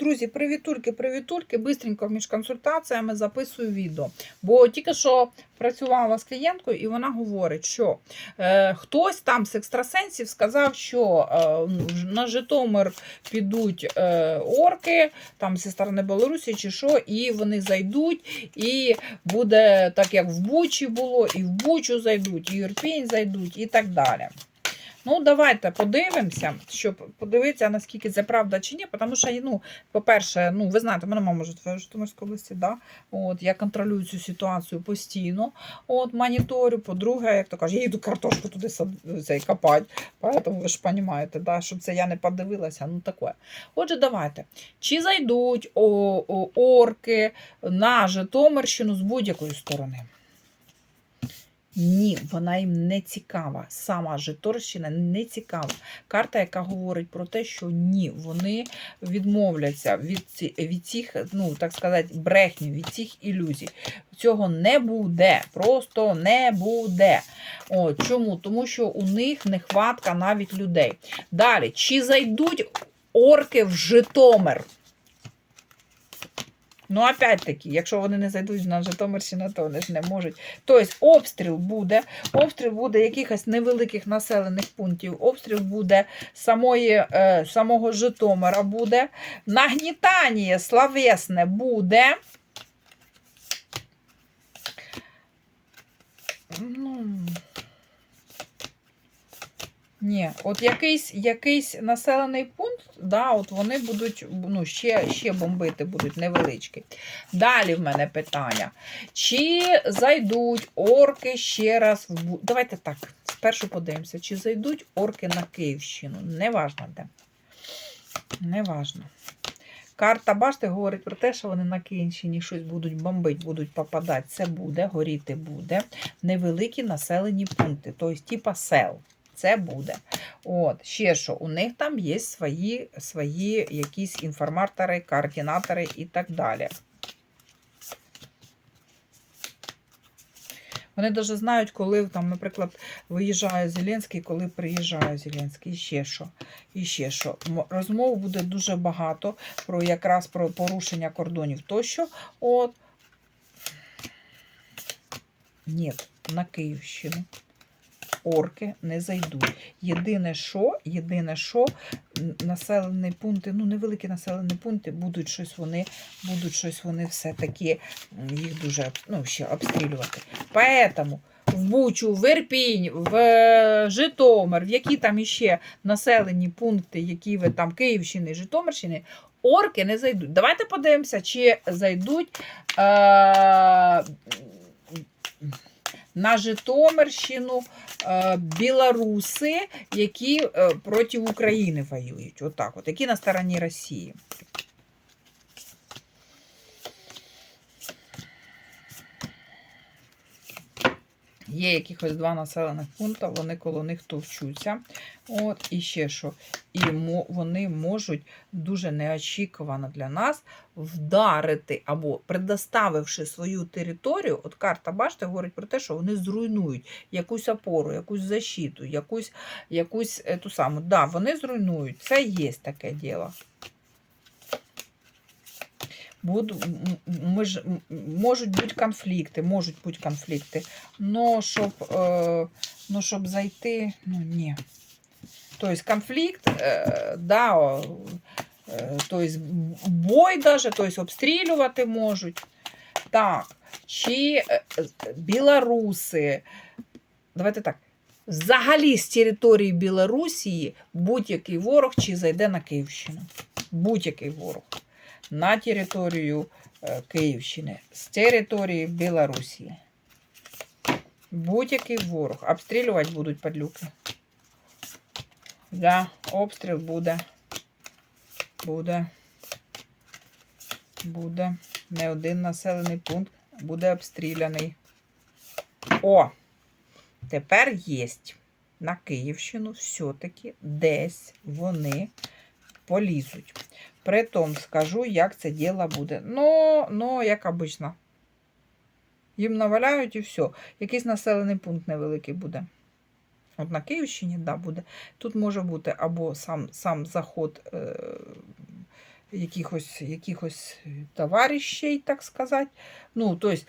Друзі, привітульки, привітульки. Бистренько між консультаціями записую відео. Бо тільки що працювала з клієнткою, і вона говорить, що е, хтось там з екстрасенсів сказав, що е, на Житомир підуть е, орки, там зі сторони Білорусі чи що, і вони зайдуть, і буде так, як в Бучі було, і в Бучу зайдуть, і в Ірпінь зайдуть, і так далі. Ну, давайте подивимося, щоб подивитися, наскільки це правда чи ні. Тому що, ну, по-перше, ну, ви знаєте, мене мама живе в Житомирській області, да? От, я контролюю цю ситуацію постійно, от, моніторю. По-друге, як то кажуть, я йду картошку туди цей, копати, тому ви ж розумієте, да? щоб це я не подивилася, ну таке. Отже, давайте. Чи зайдуть о, о, орки на Житомирщину з будь-якої сторони? Ні, вона їм не цікава. Сама Житомирщина не цікава. Карта, яка говорить про те, що ні, вони відмовляться від, від цих, ну так сказати, брехні, від цих ілюзій. Цього не буде, просто не буде. О, чому? Тому що у них нехватка навіть людей. Далі, чи зайдуть орки в Житомир? Ну, опять-таки, якщо вони не зайдуть на Житомирщину, то вони ж не можуть. Тобто обстріл буде, обстріл буде якихось невеликих населених пунктів, обстріл буде самої, е, самого Житомира буде, нагнітання словесне буде. Ну, ні, от якийсь, якийсь населений пункт, да, от вони будуть ну, ще, ще бомбити будуть невеличкі. Далі в мене питання. Чи зайдуть орки ще раз в Давайте так, спершу подивимося, чи зайдуть орки на Київщину. Неважно де. Неважно. Карта, бачите, говорить про те, що вони на Київщині щось будуть бомбити, будуть попадати. Це буде, горіти буде. Невеликі населені пункти, тобто типа сел. Це буде. От, ще що, у них там є свої, свої якісь інформатори, координатори і так далі. Вони навіть знають, коли там, наприклад, виїжджає Зеленський, коли приїжджає Зеленський, і ще що. І ще що. Розмов буде дуже багато про якраз про порушення кордонів тощо. От. Ні, на Київщину орки не зайдуть. Єдине, що, єдине, що населені пункти, ну невеликі населені пункти, будуть щось вони, будуть щось вони все-таки їх дуже ну, ще обстрілювати. Поэтому в Бучу, в Ірпінь, в е, Житомир, в які там іще населені пункти, які ви там Київщини, Житомирщини, орки не зайдуть. Давайте подивимося, чи зайдуть. Е- на Житомирщину е, білоруси, які е, проти України воюють. Отак, от, які на стороні Росії. Є якихось два населених пункти, вони коло них товчуться. От, і ще що. І вони можуть дуже неочікувано для нас вдарити або предоставивши свою територію, от карта, бачите, говорить про те, що вони зруйнують якусь опору, якусь защиту, якусь, якусь е, ту саму. Да, вони зруйнують. Це є таке діло. Буду, ми ж, можуть бути конфлікти, можуть бути конфлікти. Но щоб, е, но щоб зайти, ну ні. Тобто конфлікт, е, да, е, тобто бой даже, тобто обстрілювати можуть. Так, чи білоруси, давайте так. Взагалі з території Білорусі будь-який ворог чи зайде на Київщину. Будь-який ворог на територію е, Київщини, з території Білорусі. Будь-який ворог. Обстрілювати будуть падлюки. Да, обстріл буде. Буде. Буде. Не один населений пункт буде обстріляний. О! Тепер єсть на Київщину все-таки десь вони полізуть. Притом скажу, як це діло буде. Ну, ну, як обично. Їм наваляють і все. Якийсь населений пункт невеликий буде. От на Київщині, да, буде. Тут може бути або сам, сам заход е, якихось, якихось товаришей, так сказати. Ну, тобто,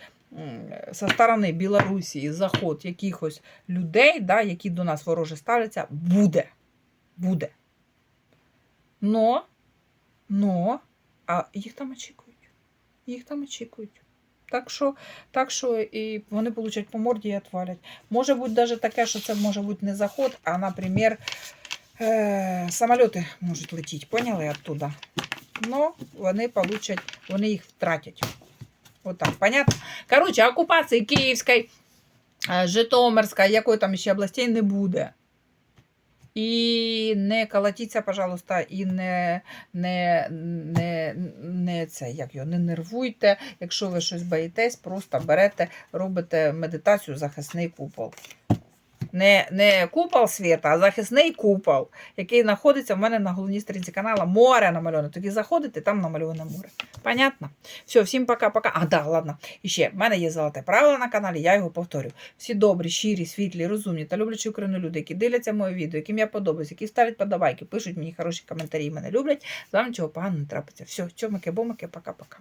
со сторони Білорусі заход якихось людей, да, які до нас вороже ставляться, буде. Буде. Но, но, а їх там очікують. Їх там очікують. Так що, так що і вони получать по морді і отвалять. Може бути навіть таке, що це може бути не заход, а, наприклад, е, самоліти можуть летіти, поняли оттуда. Но вони получать, вони їх втратять. Вот так, понятно? Короче, окупації Київської, е, Житомирської, якої там ще областей не буде. І не колотіться, пожалуйста, і не, не, не, не, це, як його, не нервуйте. Якщо ви щось боїтесь, просто берете, робите медитацію захисний купол. Не, не купол світа, а захисний купол, який знаходиться в мене на головній сторінці каналу. Море намальоване. Тоді заходите, там намальоване море. Понятно? Все, всім пока-пока. А, да, ладно. І ще, в мене є золоте правило на каналі, я його повторю. Всі добрі, щирі, світлі, розумні та люблячі Україну люди, які дивляться моє відео, яким я подобаюсь, які ставлять подобайки, пишуть мені хороші коментарі, мене люблять. З вами нічого поганого не трапиться. Все, чомики, бомики, пока-пока.